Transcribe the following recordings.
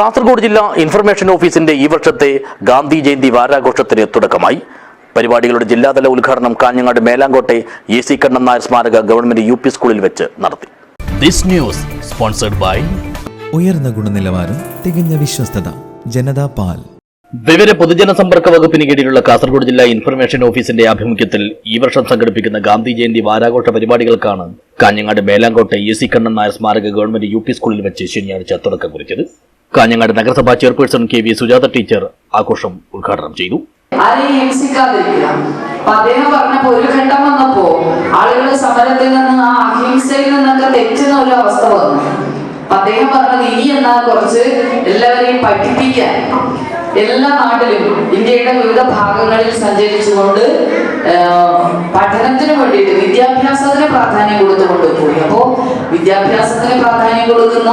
കാസർഗോഡ് ജില്ലാ ഇൻഫർമേഷൻ ഓഫീസിന്റെ ഈ വർഷത്തെ ഗാന്ധി ജയന്തി വാരാഘോഷത്തിന് തുടക്കമായി. പരിപാടികളുടെ ജില്ലാതല ഉദ്ഘാടനം കാഞ്ഞങ്ങാട് മേലാങ്കോട്ടെ എ സി കണ്ണൻ നായർ സ്മാരക ഗവൺമെന്റ് യു പി സ്കൂളിൽ വെച്ച് നടത്തി. ദിസ് ന്യൂസ് സ്പോൺസർഡ് ബൈ ഉയർന്ന ഗുണനിലവാരം തികഞ്ഞ വിശ്വസ്തത ജനതാ പാൽ. വിവര പൊതുജന സമ്പർക്ക വകുപ്പിന് കീഴിലുള്ള കാസർഗോഡ് ജില്ലാ ഇൻഫർമേഷൻ ഓഫീസിന്റെ ആഭിമുഖ്യത്തിൽ ഈ വർഷം സംഘടിപ്പിക്കുന്ന ഗാന്ധി ജയന്തി വാരാഘോഷ പരിപാടികൾക്കാണ് കാഞ്ഞങ്ങാട് മേലാങ്കോട്ടെ എ സി കണ്ണൻ നായർ സ്മാരക ഗവൺമെന്റ് യു പി സ്കൂളിൽ വെച്ച് ശനിയാഴ്ച തുടക്കം കുറിച്ചത്. കാഞ്ഞങ്ങാട് നഗരസഭാ chairperson K V Sujatha teacher ആഘോഷം ഉദ്ഘാടനം ചെയ്തു. അദ്ദേഹം പറഞ്ഞത് ഇനി എന്നാ കുറച്ച് എല്ലാവരെയും പഠിപ്പിക്കാൻ. എല്ലാ നാട്ടിലും ഇന്ത്യയുടെ വിവിധ ഭാഗങ്ങളിൽ സഞ്ചരിച്ചുകൊണ്ട് പഠനത്തിന് വേണ്ടിയിട്ട് വിദ്യാഭ്യാസത്തിന് പ്രാധാന്യം കൊടുത്തുകൊണ്ട് പോയി. അപ്പോ വിദ്യാഭ്യാസത്തിന് പ്രാധാന്യം കൊടുക്കുന്ന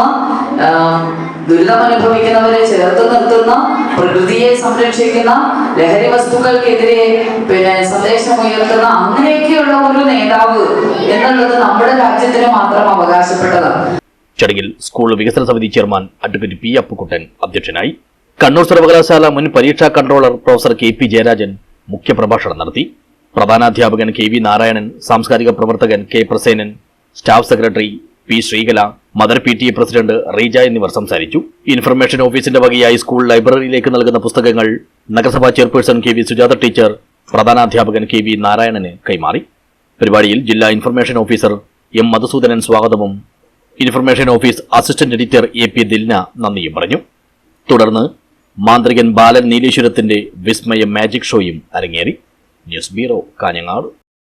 ആ, ദുരിതം അനുഭവിക്കുന്നവരെ ചേർത്ത് നിർത്തുന്ന പ്രകൃതിയെ സംരക്ഷിക്കുന്ന ലഹരി വസ്തുക്കൾക്കെതിരെ പിന്നെ സന്ദേശം ഉയർത്തുന്ന അങ്ങനെയൊക്കെയുള്ള ഒരു നേതാവ് എന്നുള്ളത് നമ്മുടെ രാജ്യത്തിന് മാത്രം അവകാശപ്പെട്ടതാണ്. ചടങ്ങിൽ സ്കൂൾ വികസന സമിതി ചെയർമാൻ അഡ്വക്കേറ്റ് പി അപ്പുക്കുട്ടൻ അധ്യക്ഷനായി കണ്ണൂർ സർവകലാശാല മുൻ പരീക്ഷാ controller professor K P Jayarajan മുഖ്യപ്രഭാഷണം നടത്തി. പ്രധാനാധ്യാപകൻ കെ വി നാരായണൻ സാംസ്കാരിക പ്രവർത്തകൻ K Prasenan staff secretary P Sreekala mother P T president Reeja എന്നിവർ സംസാരിച്ചു. ഇൻഫർമേഷൻ ഓഫീസിന്റെ വകയായി സ്കൂൾ ലൈബ്രറിയിലേക്ക് നൽകുന്ന പുസ്തകങ്ങൾ നഗരസഭാ chairperson K V Sujatha teacher പ്രധാനാധ്യാപകൻ K V നാരായണന് കൈമാറി. പരിപാടിയിൽ ജില്ലാ ഇൻഫർമേഷൻ ഓഫീസർ എം മധുസൂദനൻ സ്വാഗതവും information office assistant editor A P Dilna നന്ദിയും പറഞ്ഞു. തുടർന്ന് മാന്ത്രികൻ ബാലൻ നീലേശ്വരത്തിന്റെ വിസ്മയ മാജിക് ഷോയും അരങ്ങേറി. News bureau Kanhangad.